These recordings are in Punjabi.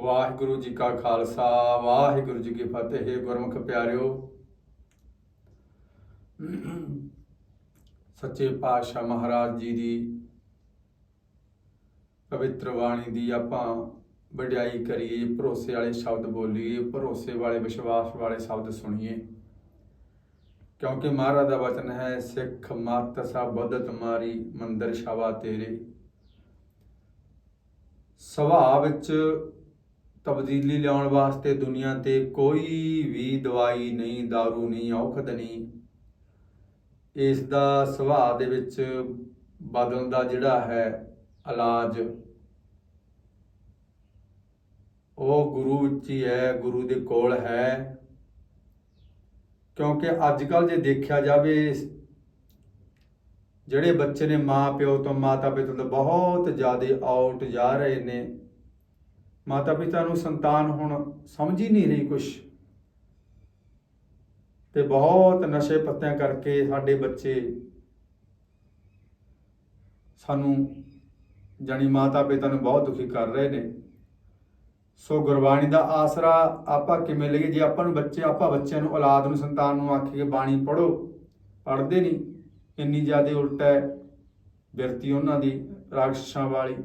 ਵਾਹਿਗੁਰੂ ਜੀ ਕਾ ਖਾਲਸਾ, ਵਾਹਿਗੁਰੂ ਜੀ ਕੀ ਫਤਿਹ। ਗੁਰਮੁਖ ਪਿਆਰਿਓ, ਸੱਚੇ ਪਾਤਸ਼ਾਹ ਮਹਾਰਾਜ ਜੀ ਦੀ ਪਵਿੱਤਰ ਬਾਣੀ ਦੀ ਆਪਾਂ ਵਡਿਆਈ ਕਰੀਏ, ਭਰੋਸੇ ਵਾਲੇ ਸ਼ਬਦ ਬੋਲੀਏ, ਭਰੋਸੇ ਵਾਲੇ ਵਿਸ਼ਵਾਸ ਵਾਲੇ ਸ਼ਬਦ ਸੁਣੀਏ। ਕਿਉਂਕਿ ਮਹਾਰਾਜ ਦਾ ਵਚਨ ਹੈ, ਸਿੱਖ ਮਤ ਸਭ ਬਦਤ ਮਾਰੀ, ਮੰਦਰ ਸ਼ਾਵਾ ਤੇਰੇ। ਸੁਭਾਅ ਵਿੱਚ ਤਬਦੀਲੀ ਲਿਆਉਣ ਵਾਸਤੇ ਦੁਨੀਆ ਤੇ ਕੋਈ ਵੀ ਦਵਾਈ ਨਹੀਂ दारू ਨਹੀਂ ਔਖਦ ਨਹੀਂ। ਇਸ ਦਾ ਸੁਭਾਅ ਦੇ ਵਿੱਚ ਬਦਲਣ ਦਾ ਜਿਹੜਾ ਹੈ ਇਲਾਜ। ਉਹ ਗੁਰੂ ਵਿੱਚ ਹੀ ਹੈ, ਗੁਰੂ ਦੇ ਕੋਲ ਹੈ। ਕਿਉਂਕਿ ਅੱਜ ਕੱਲ ਜੇ ਦੇਖਿਆ ਜਾਵੇ, ਜਿਹੜੇ ਬੱਚੇ ਨੇ ਮਾਂ ਪਿਓ ਤੋਂ ਮਾਤਾ ਪਿਤਾ ਤੋਂ ਬਹੁਤ ਜ਼ਿਆਦਾ ਆਊਟ ਜਾ ਰਹੇ ਨੇ। ਮਾਤਾ ਪਿਤਾ ਨੂੰ ਸੰਤਾਨ ਹੁਣ ਸਮਝ ਹੀ ਨਹੀਂ ਰਹੀ ਕੁਛ। ਤੇ ਬਹੁਤ ਨਸ਼ੇ ਪੱਤਿਆਂ ਕਰਕੇ ਸਾਡੇ ਬੱਚੇ ਸਾਨੂੰ ਜਾਨੀ ਮਾਤਾ ਪਿਤਾ ਨੂੰ ਬਹੁਤ ਦੁਖੀ ਕਰ ਰਹੇ ਨੇ। ਸੋ ਗੁਰਬਾਣੀ ਦਾ ਆਸਰਾ ਆਪਾਂ ਕਿਵੇਂ ਲਈਏ? ਜੇ ਆਪਾਂ ਨੂੰ ਬੱਚੇ, ਆਪਾਂ ਬੱਚਿਆਂ ਨੂੰ ਔਲਾਦ ਨੂੰ ਸੰਤਾਨ ਨੂੰ ਆਖੀਏ ਬਾਣੀ ਪੜੋ ਪੜਦੇ ਨਹੀਂ। ਇੰਨੀ ਜ਼ਿਆਦਾ ਉਲਟ ਹੈ ਬਿਰਤੀ ਉਹਨਾਂ ਦੀ, ਰਾਖਸ਼ਾਂ ਵਾਲੀ।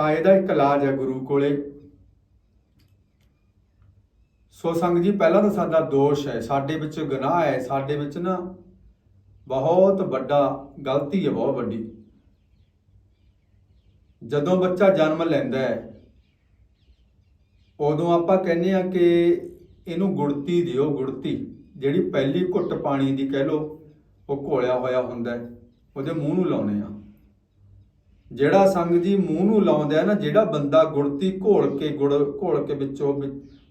ਤਾਂ ਇਹਦਾ ਇੱਕ ਇਲਾਜ ਹੈ ਗੁਰੂ ਕੋਲੇ। ਸੋ ਸੰਗ ਜੀ, ਪਹਿਲਾਂ ਤਾਂ ਸਾਡਾ ਦੋਸ਼ ਹੈ, ਸਾਡੇ ਵਿੱਚ ਗੁਨਾਹ ਹੈ, ਸਾਡੇ ਵਿੱਚ ਨਾ ਬਹੁਤ ਵੱਡਾ ਗਲਤੀ ਹੈ, ਬਹੁਤ ਵੱਡੀ। ਜਦੋਂ ਬੱਚਾ ਜਨਮ ਲੈਂਦਾ ਹੈ, ਉਦੋਂ ਆਪਾਂ ਕਹਿੰਦੇ ਆ ਕਿ ਇਹਨੂੰ ਗੁੜਤੀ ਦਿਓ, ਗੁੜਤੀ। ਜਿਹੜੀ ਪਹਿਲੀ ਘੁੱਟ ਪਾਣੀ ਦੀ ਕਹਿ ਲੋ ਉਹ ਘੋਲਿਆ ਹੋਇਆ ਹੁੰਦਾ ਉਹਦੇ ਮੂੰਹ ਨੂੰ ਲਾਉਣੇ ਆ ਜਿਹੜਾ ਸੰਗ ਜੀ ਮੂੰਹ ਨੂੰ ਲਾਉਂਦਾ ਹੈ ਨਾ, ਜਿਹੜਾ ਬੰਦਾ ਗੁੜਤੀ ਘੋਲ ਕੇ ਗੁੜ ਘੋਲ ਕੇ ਵਿੱਚੋਂ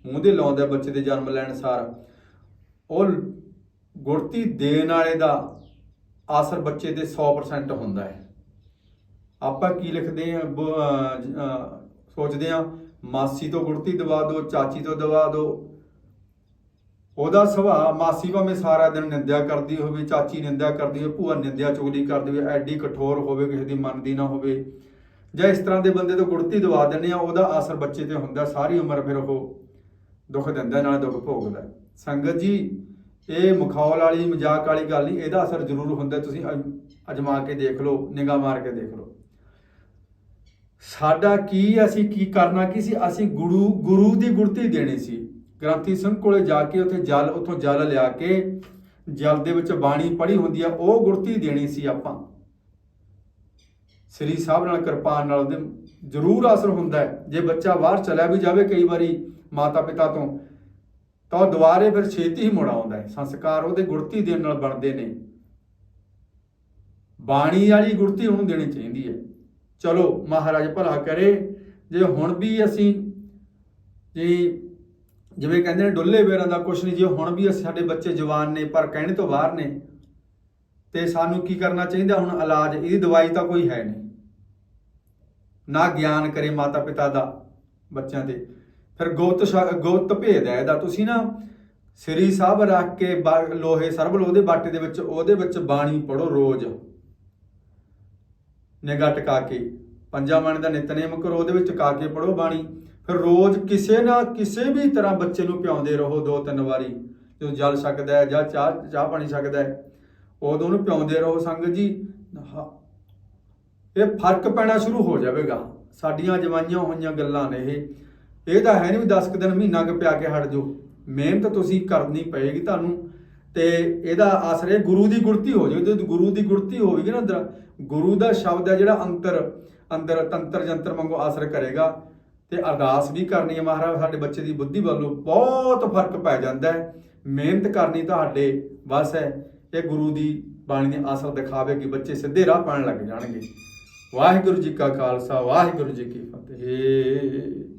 ਮੂੰਹ ਦੇ ਲਾਉਂਦਾ ਬੱਚੇ ਦੇ ਜਨਮ ਲੈਣ ਸਾਰ, ਉਹ ਗੁੜਤੀ ਦੇਣ ਵਾਲੇ ਦਾ ਆਸਰ ਬੱਚੇ ਤੇ 100% ਹੁੰਦਾ ਹੈ। ਆਪਾਂ ਕੀ ਲਿਖਦੇ ਆ ਸੋਚਦੇ ਆ ਮਾਸੀ ਤੋਂ ਗੁੜਤੀ ਦਵਾ ਦਿਓ, ਚਾਚੀ ਤੋਂ ਦਵਾ ਦਿਓ ਉਹਦਾ ਸੁਭਾਅ ਮਾਸੀ ਭਾਵੇਂ ਸਾਰਾ ਦਿਨ ਨਿੰਦਿਆ ਕਰਦੀ ਹੋਵੇ, ਚਾਚੀ ਨਿੰਦਿਆ ਕਰਦੀ ਹੋਵੇ, ਭੂਆ ਨਿੰਦਿਆ ਚੁਗਲੀ ਕਰਦੀ ਹੋਵੇ, ਐਡੀ ਕਠੋਰ ਹੋਵੇ, ਕਿਸੇ ਦੀ ਮੰਨਦੀ ਨਾ ਹੋਵੇ, ਜਾਂ ਇਸ ਤਰ੍ਹਾਂ ਦੇ ਬੰਦੇ ਤੋਂ ਗੁੜਤੀ ਦਵਾ ਦਿੰਦੇ ਆ, ਉਹਦਾ ਅਸਰ ਬੱਚੇ ਤੇ ਹੁੰਦਾ, ਸਾਰੀ ਉਮਰ ਫਿਰ ਉਹ ਦੁੱਖ ਦਿੰਦਾ ਨਾਲ ਦੁੱਖ ਭੋਗਦਾ ਸੰਗਤ ਜੀ, ਇਹ ਮਖੌਲ ਵਾਲੀ, ਮਜ਼ਾਕ ਵਾਲੀ ਗੱਲ ਨਹੀਂ, ਇਹਦਾ ਅਸਰ ਜ਼ਰੂਰ ਹੁੰਦਾ, ਤੁਸੀਂ ਅਜਮਾ ਕੇ ਦੇਖ ਲਓ, ਨਿਗਾਹ ਮਾਰ ਕੇ ਦੇਖ ਲਓ। ਸਾਡਾ ਕੀ, ਅਸੀਂ ਕੀ ਕਰਨਾ, ਕੀ ਸੀ? ਅਸੀਂ ਗੁਰੂ ਗੁਰੂ ਦੀ ਗੁਰਤੀ ਦੇਣੀ ਸੀ। ਗ੍ਰੰਥੀ ਸਿੰਘ ਕੋਲੇ ਜਾ ਕੇ ਉੱਥੇ ਜਲ, ਉੱਥੋਂ ਜਲ ਲਿਆ ਕੇ ਜਲ ਦੇ ਵਿੱਚ ਬਾਣੀ ਪੜੀ ਹੁੰਦੀ ਆ, ਉਹ ਗੁਰਤੀ ਦੇਣੀ ਸੀ ਆਪਾਂ। ਸ੍ਰੀ ਸਾਹਿਬ ਨਾਲ ਕਿਰਪਾਨ ਨਾਲ ਉਹਦੇ ਜ਼ਰੂਰ ਅਸਰ ਹੁੰਦਾ ਹੈ। ਜੇ ਬੱਚਾ ਬਾਹਰ ਚਲਾ ਵੀ ਜਾਵੇ ਕਈ ਵਾਰੀ ਮਾਤਾ ਪਿਤਾ ਤੋਂ, ਤਾਂ ਉਹ ਦੁਬਾਰੇ ਫਿਰ ਛੇਤੀ ਹੀ ਮੁੜ ਆਉਂਦਾ ਹੈ। ਸੰਸਕਾਰ ਉਹਦੇ ਗੁਰਤੀ ਦੇਣ ਨਾਲ ਬਣਦੇ ਨੇ। ਬਾਣੀ ਵਾਲੀ ਗੁਰਤੀ ਉਹਨੂੰ ਦੇਣੀ ਚਾਹੀਦੀ ਹੈ। ਚਲੋ ਮਹਾਰਾਜ ਭਲਾ ਕਰੇ। ਜੇ ਹੁਣ ਵੀ ਅਸੀਂ ਜੀ ਜਿਵੇਂ ਕਹਿੰਦੇ ਨੇ, ਡੁੱਲੇ ਬੇਰਾਂ ਦਾ ਕੁਛ ਨਹੀਂ, ਜੇ ਹੁਣ ਵੀ ਅਸੀਂ ਸਾਡੇ ਬੱਚੇ ਜਵਾਨ ਨੇ, ਪਰ ਕਹਿਣੇ ਤੋਂ ਬਾਹਰ ਨੇ, ਤੇ ਸਾਨੂੰ ਕੀ ਕਰਨਾ ਚਾਹੀਦਾ? ਹੁਣ ਇਲਾਜ, ਇਹਦੀ ਦਵਾਈ ਤਾਂ ਕੋਈ ਹੈ ਨਹੀਂ। ਨਾ ਗਿਆਨ ਕਰੇ ਮਾਤਾ ਪਿਤਾ ਦਾ ਬੱਚਿਆਂ ਤੇ। ਫਿਰ ਗੁਪਤ ਸ਼ਾ- ਭੇਦ ਹੈ ਇਹਦਾ। ਤੁਸੀਂ ਨਾ ਸ੍ਰੀ ਸਾਹਿਬ ਰੱਖ ਕੇ ਲੋਹੇ ਸਰਬਲ ਉਹਦੇ ਬਾਟੇ ਦੇ ਵਿੱਚ, ਉਹਦੇ ਵਿੱਚ ਬਾਣੀ ਪੜੋ ਰੋਜ਼। ਨਿਗਾਹ ਟਿਕਾ ਕੇ, ਪੰਜਾਂ ਬਾਣੀ ਦਾ ਨਿਤਨੇਮ ਕਰੋ, ਉਹਦੇ ਵਿੱਚ ਟਿਕਾ ਕੇ ਪੜੋ ਬਾਣੀ। ਰੋਜ਼ ਕਿਸੇ ਨਾ ਕਿਸੇ ਵੀ ਤਰ੍ਹਾਂ ਬੱਚੇ ਨੂੰ ਪਿਆਉਂਦੇ ਰਹੋ ਦੋ ਤਿੰਨ ਵਾਰੀ। ਜਦੋਂ ਜਲ ਸਕਦਾ ਹੈ ਜਾਂ ਚਾਹ ਚਾਹ ਪਾਣੀ ਸਕਦਾ ਹੈ, ਉਦੋਂ ਉਹਨੂੰ ਪਿਆਉਂਦੇ ਰਹੋ ਸੰਗਤ ਜੀ। ਇਹ ਫ਼ਰਕ ਪੈਣਾ ਸ਼ੁਰੂ ਹੋ ਜਾਵੇਗਾ। ਸਾਡੀਆਂ ਜਵਾਈਆਂ ਹੋਈਆਂ ਗੱਲਾਂ ਨੇ ਇਹ। ਇਹ ਤਾਂ ਹੈ ਨਹੀਂ ਵੀ 10 ਕੁ ਦਿਨ ਮਹੀਨਾ ਕੁ ਪਿਆ ਕੇ ਹਟ ਜਾਓ। ਮਿਹਨਤ ਤੁਸੀਂ ਕਰਨੀ ਪਏਗੀ ਤੁਹਾਨੂੰ। ਤੇ ਇਹਦਾ ਅਸਰ ਇਹ ਗੁਰੂ ਦੀ ਗੁਰਤੀ ਹੋ ਜਾਵੇ। ਤੇ ਗੁਰੂ ਦੀ ਗੁਰਤੀ ਹੋਵੇਗੀ ਨਾ ਅੰਦਰ, ਗੁਰੂ ਦਾ ਸ਼ਬਦ ਹੈ ਜਿਹੜਾ ਅੰਤਰ, ਅੰਦਰ ਤੰਤਰ ਜੰਤਰ ਵਾਂਗੂ ਆਸਰ ਕਰੇਗਾ। ਤੇ ਅਰਦਾਸ ਵੀ ਕਰਨੀ ਹੈ ਮਹਾਰਾਜ, ਸਾਡੇ ਬੱਚੇ ਦੀ ਬੁੱਧੀ ਵੱਲੋਂ ਬਹੁਤ ਫ਼ਰਕ ਪੈ ਜਾਂਦਾ ਹੈ। ਮਿਹਨਤ ਕਰਨੀ ਤੁਹਾਡੇ ਬਸ ਹੈ। ਇਹ ਗੁਰੂ ਦੀ ਬਾਣੀ ਦੇ ਅਸਰ ਦਿਖਾਵੇਗੀ ਬੱਚੇ ਸਿੱਧੇ ਰਾਹ ਪਾਣ ਲੱਗ ਜਾਣਗੇ। ਵਾਹਿਗੁਰੂ ਜੀ ਕਾ ਖਾਲਸਾ, ਵਾਹਿਗੁਰੂ ਜੀ ਕੀ ਫਤਿਹ।